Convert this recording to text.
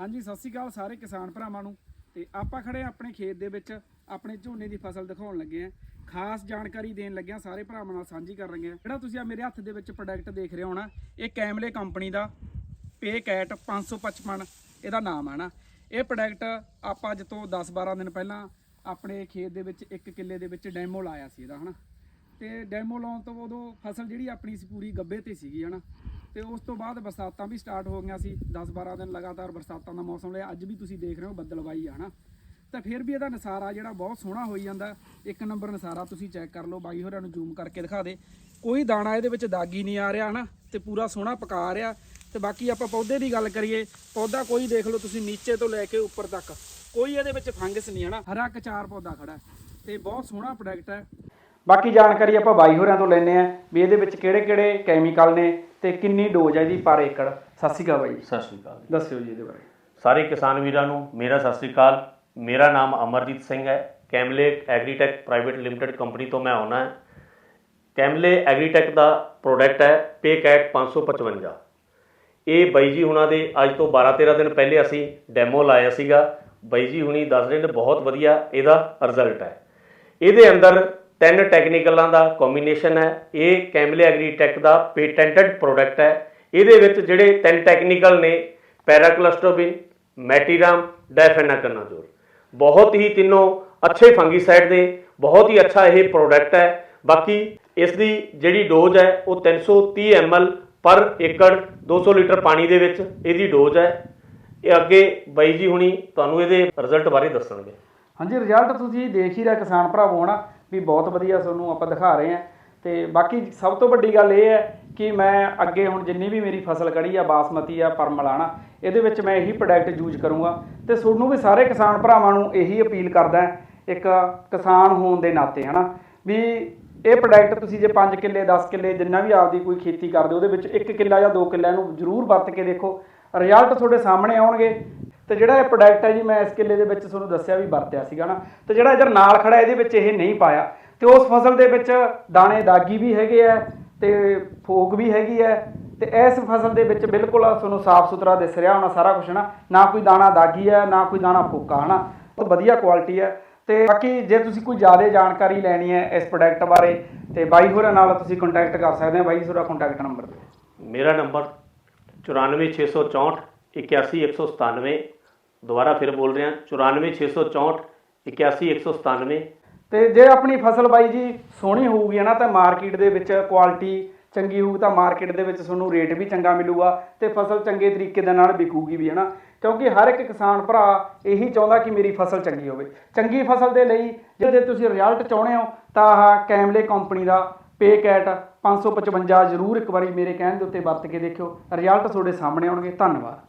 ਹਾਂਜੀ, ਸਤਿ ਸ਼੍ਰੀ ਅਕਾਲ ਸਾਰੇ ਕਿਸਾਨ ਭਰਾਵਾਂ ਨੂੰ। ਤੇ ਆਪਾਂ ਖੜੇ ਆਪਣੇ ਖੇਤ ਦੇ ਵਿੱਚ, ਆਪਣੇ ਝੋਨੇ ਦੀ ਫਸਲ ਦਿਖਾਉਣ ਲੱਗੇ ਆ ਖਾਸ ਜਾਣਕਾਰੀ ਦੇਣ ਲੱਗੇ ਆ ਸਾਰੇ ਭਰਾਵਾਂ ਨਾਲ ਸਾਂਝੀ ਕਰ ਰਹੇ ਆ ਜਿਹੜਾ ਤੁਸੀਂ ਆ ਮੇਰੇ ਹੱਥ ਦੇ ਵਿੱਚ ਪ੍ਰੋਡਕਟ ਦੇਖ ਰਹੇ ਹੋ ਨਾ, ਇਹ ਕੈਮਲੇ ਕੰਪਨੀ ਦਾ ਪੇ ਕੈਟ 555 ਇਹਦਾ ਨਾਮ ਆ ਨਾ। ਇਹ ਪ੍ਰੋਡਕਟ ਆਪਾਂ ਅੱਜ ਤੋਂ 10-12 ਦਿਨ ਪਹਿਲਾਂ ਆਪਣੇ ਖੇਤ ਦੇ ਵਿੱਚ ਇੱਕ ਕਿੱਲੇ ਦੇ ਵਿੱਚ ਡੈਮੋ ਲਾਇਆ ਸੀ ਇਹਦਾ, ਹਨਾ। ਤੇ ਡੈਮੋ ਲਾਉਣ ਤੋਂ ਉਦੋਂ ਫਸਲ ਜਿਹੜੀ ਆਪਣੀ ਸੀ, ਪੂਰੀ ਗੱਬੇ ਤੇ ਸੀਗੀ, ਹਨਾ। ਤੇ ਉਸ ਤੋਂ ਬਾਅਦ ਬਰਸਾਤਾਂ ਵੀ ਸਟਾਰਟ ਹੋ ਗਈਆਂ ਸੀ 10-12 ਦਿਨ ਲਗਾਤਾਰ ਬਰਸਾਤਾਂ ਦਾ ਮੌਸਮ ਰਿਹਾ, ਅੱਜ ਵੀ ਤੁਸੀਂ ਦੇਖ ਰਹੇ ਹੋ ਬੱਦਲਵਾਈ ਆ ਨਾ। ਤਾਂ ਫਿਰ ਵੀ ਇਹਦਾ ਨਸਾਰਾ ਜਿਹੜਾ ਬਹੁਤ ਸੋਹਣਾ ਹੋਈ ਜਾਂਦਾ, ਇੱਕ ਨੰਬਰ ਨਸਾਰਾ ਤੁਸੀਂ ਚੈੱਕ ਕਰ ਲਓ, ਬਾਈ ਹੋਰਾਂ ਨੂੰ ਜ਼ੂਮ ਕਰਕੇ ਦਿਖਾ ਦੇ। ਕੋਈ ਦਾਣਾ ਇਹਦੇ ਵਿੱਚ ਦਾਗੀ ਨਹੀਂ ਆ ਰਿਹਾ ਹਨਾ, ਤੇ ਪੂਰਾ ਸੋਹਣਾ ਪਕਾ ਰਿਹਾ। ਤੇ ਬਾਕੀ ਆਪਾਂ ਪੌਦੇ ਦੀ ਗੱਲ ਕਰੀਏ, ਪੌਦਾ ਕੋਈ ਦੇਖ ਲਓ ਤੁਸੀਂ ਨੀਚੇ ਤੋਂ ਲੈ ਕੇ ਉੱਪਰ ਤੱਕ, ਕੋਈ ਇਹਦੇ ਵਿੱਚ ਫੰਗਸ ਨਹੀਂ ਹਨਾ। ਹਰਾ ਕਚਾਰ ਪੌਦਾ ਖੜਾ ਹੈ, ਤੇ ਬਹੁਤ ਸੋਹਣਾ ਪ੍ਰੋਡਕਟ ਹੈ। ਬਾਕੀ ਜਾਣਕਾਰੀ ਆਪਾਂ ਬਾਈ ਹੋਰਾਂ ਤੋਂ ਲੈਣੇ ਆ ਵੀ ਇਹਦੇ ਵਿੱਚ ਕਿਹੜੇ ਕਿਹੜੇ ਕੈਮੀਕਲ ਨੇ ਤੇ ਕਿੰਨੀ ਡੋਜ਼ ਹੈ ਇਹਦੀ ਪਰ ਏਕੜ? ਸਤਿ ਸ਼੍ਰੀ ਅਕਾਲ ਬਾਈ ਸਤਿ ਸ਼੍ਰੀ ਅਕਾਲ ਦੱਸਿਓ ਜੀ ਇਹਦੇ ਬਾਰੇ। ਸਾਰੇ ਕਿਸਾਨ ਵੀਰਾਂ ਨੂੰ ਮੇਰਾ ਸਤਿ ਸ਼੍ਰੀ ਅਕਾਲ। ਮੇਰਾ ਨਾਮ ਅਮਰਜੀਤ ਸਿੰਘ ਹੈ। ਕੈਮਲੇ ਐਗਰੀਟੈਕ ਪ੍ਰਾਈਵੇਟ ਲਿਮਟਿਡ ਕੰਪਨੀ ਤੋਂ ਮੈਂ ਆਉਣਾ ਹੈ। ਕੈਮਲੇ ਐਗਰੀਟੈਕ ਦਾ ਪ੍ਰੋਡਕਟ ਹੈ ਪੇਕੈਟ 555 ਇਹ ਬਾਈ ਜੀ ਹੁਣਾਂ ਦੇ ਅੱਜ ਤੋਂ 12-13 ਦਿਨ ਪਹਿਲੇ ਅਸੀਂ ਡੈਮੋ ਲਾਇਆ ਸੀਗਾ। ਬਾਈ ਜੀ ਹੁਣੀ ਦੱਸ ਰਹੇ ਨੇ ਬਹੁਤ ਵਧੀਆ ਇਹਦਾ ਰਿਜ਼ਲਟ ਹੈ। ਇਹਦੇ ਅੰਦਰ ਤਿੰਨ ਟੈਕਨੀਕਲਾਂ ਦਾ ਕੰਬੀਨੇਸ਼ਨ ਹੈ। ਇਹ ਕੈਮਲੇ ਐਗਰੀਟੈਕ ਦਾ ਪੇਟੈਂਟਡ ਪ੍ਰੋਡਕਟ ਹੈ। ਇਹਦੇ ਵਿੱਚ ਜਿਹੜੇ ਤਿੰਨ ਟੈਕਨੀਕਲ ਨੇ ਪੈਰਾਕਲਸਟੋਬਿਨ ਮੈਟੀਰਾਮ ਡਾਇਫੈਨਾਕਨਾਜ਼ੋਲ ਬਹੁਤ ਹੀ ਤਿੰਨੋਂ ਅੱਛੇ ਫੰਗੀਸਾਈਡ ਦੇ, ਬਹੁਤ ਹੀ ਅੱਛਾ ਇਹ ਪ੍ਰੋਡਕਟ ਹੈ। ਬਾਕੀ ਇਸ ਦੀ ਜਿਹੜੀ ਡੋਜ਼ ਹੈ, ਉਹ 330 ml ਪਰ ਏਕੜ 200 ਲੀਟਰ ਪਾਣੀ ਦੇ ਵਿੱਚ ਇਹਦੀ ਡੋਜ਼ ਹੈ। ਇਹ ਅੱਗੇ ਬਾਈ ਜੀ ਹੁਣੀ ਤੁਹਾਨੂੰ ਇਹਦੇ ਰਿਜ਼ਲਟ ਬਾਰੇ ਦੱਸਣਗੇ। ਹਾਂਜੀ ਰਿਜ਼ਲਟ ਤੁਸੀਂ ਦੇਖ ਹੀ ਰਿਹਾ ਕਿਸਾਨ ਭਰਾਵੋ, ਹਨਾ? ਵੀ ਬਹੁਤ ਵਧੀਆ ਤੁਹਾਨੂੰ ਆਪਾਂ ਦਿਖਾ ਰਹੇ ਹਾਂ। ਤੇ ਬਾਕੀ ਸਭ ਤੋਂ ਵੱਡੀ ਗੱਲ ਇਹ ਹੈ ਕਿ ਮੈਂ ਅੱਗੇ ਹੁਣ ਜਿੰਨੀ ਵੀ ਮੇਰੀ ਫਸਲ ਕੜੀ ਆ, ਬਾਸਮਤੀ ਆ ਪਰਮਲ ਆ ਨਾ ਇਹਦੇ ਵਿੱਚ ਮੈਂ ਇਹੀ ਪ੍ਰੋਡਕਟ ਯੂਜ਼ ਕਰੂੰਗਾ। ਤੇ ਤੁਹਾਨੂੰ ਵੀ ਸਾਰੇ ਕਿਸਾਨ ਭਰਾਵਾਂ ਨੂੰ ਇਹੀ ਅਪੀਲ ਕਰਦਾ ਇੱਕ ਕਿਸਾਨ ਹੋਣ ਦੇ ਨਾਤੇ, ਹਨਾ? ਵੀ ਇਹ ਪ੍ਰੋਡਕਟ ਤੁਸੀਂ ਜੇ 5 ਕਿੱਲੇ 10 ਕਿੱਲੇ ਜਿੰਨਾ ਵੀ ਆਪਦੀ ਕੋਈ ਖੇਤੀ ਕਰਦੇ, ਉਹਦੇ ਵਿੱਚ 1 ਕਿੱਲਾ ਜਾਂ 2 ਕਿੱਲਿਆਂ ਨੂੰ ਜ਼ਰੂਰ ਵਰਤ ਕੇ ਦੇਖੋ। ਰਿਜ਼ਲਟ ਤੁਹਾਡੇ ਸਾਹਮਣੇ ਆਉਣਗੇ। ਤੇ ਜਿਹੜਾ ਇਹ ਪ੍ਰੋਡਕਟ ਹੈ ਜੀ, ਮੈਂ ਇਸ ਕਿੱਲੇ ਦੇ ਵਿੱਚ ਤੁਹਾਨੂੰ ਦੱਸਿਆ ਵੀ ਵਰਤਿਆ ਸੀਗਾ ਨਾ। ਤੇ ਜਿਹੜਾ ਇਧਰ ਨਾਲ ਖੜਾ ਇਹਦੇ ਵਿੱਚ ਇਹ ਨਹੀਂ ਪਾਇਆ। ਤੇ ਉਸ ਫਸਲ ਦੇ ਵਿੱਚ ਦਾਣੇ ਦਾਗੀ ਵੀ ਹੈਗੇ ਆ ਤੇ ਫੋਕ ਵੀ ਹੈਗੀ ਹੈ ਤੇ ਇਸ ਫਸਲ ਦੇ ਵਿੱਚ ਬਿਲਕੁਲ ਤੁਹਾਨੂੰ ਸਾਫ਼ ਸੁਥਰਾ ਦਿਸ ਰਿਹਾ ਹੋਣਾ ਸਾਰਾ ਕੁਝ ਨਾ। ਨਾ ਕੋਈ ਦਾਣਾ ਦਾਗੀ ਹੈ ਨਾ ਕੋਈ ਦਾਣਾ ਫੋਕਾ, ਹਨਾ। ਬਹੁਤ ਵਧੀਆ ਕੁਆਲਿਟੀ ਹੈ ਤੇ ਬਾਕੀ ਜੇ ਤੁਸੀਂ ਕੋਈ ਜ਼ਿਆਦਾ ਜਾਣਕਾਰੀ ਲੈਣੀ ਹੈ ਇਸ ਪ੍ਰੋਡਕਟ ਬਾਰੇ, ਤੇ ਬਾਈ ਹੋਰਾਂ ਨਾਲ ਤੁਸੀਂ ਕੰਟੈਕਟ ਕਰ ਸਕਦੇ ਹੋ। ਬਾਈ ਹੋਰਾਂ ਕੰਟੈਕਟ ਨੰਬਰ ਦਿਓ। ਮੇਰਾ ਨੰਬਰ 94664 81197 ਦੁਬਾਰਾ ਫਿਰ ਬੋਲ ਰਿਹਾ 94664 81197 ਤੇ ਜੇ ਆਪਣੀ ਫਸਲ ਬਾਈ ਜੀ ਸੋਹਣੀ ਹੋਊਗੀ ਨਾ, ਤਾਂ ਮਾਰਕੀਟ ਦੇ ਵਿੱਚ ਕੁਆਲਿਟੀ ਚੰਗੀ ਹੋਊ, ਤਾਂ ਮਾਰਕੀਟ ਦੇ ਵਿੱਚ ਤੁਹਾਨੂੰ ਰੇਟ ਵੀ ਚੰਗਾ ਮਿਲੂਗਾ ਤੇ ਫਸਲ ਚੰਗੇ ਤਰੀਕੇ ਦੇ ਨਾਲ ਵਿਕੂਗੀ ਵੀ ਹਨਾ ਕਿਉਂਕਿ ਹਰ ਇੱਕ ਕਿਸਾਨ ਭਰਾ ਇਹੀ ਚਾਹੁੰਦਾ ਕਿ ਮੇਰੀ ਫਸਲ ਚੰਗੀ ਹੋਵੇ। ਚੰਗੀ ਫਸਲ ਦੇ ਲਈ ਜੇ ਤੁਸੀਂ ਰਿਜ਼ਲਟ ਚਾਹੁੰਦੇ ਹੋ, ਤਾਂ ਆਹ ਕੈਮਲੇ ਕੰਪਨੀ ਦਾ ਪੇ ਕੈਟ 555 ਜ਼ਰੂਰ ਇੱਕ ਵਾਰੀ ਮੇਰੇ ਕਹਿਣ ਦੇ ਉੱਤੇ ਵਰਤ ਕੇ ਦੇਖਿਓ। ਰਿਜ਼ਲਟ ਤੁਹਾਡੇ ਸਾਹਮਣੇ ਆਉਣਗੇ। ਧੰਨਵਾਦ।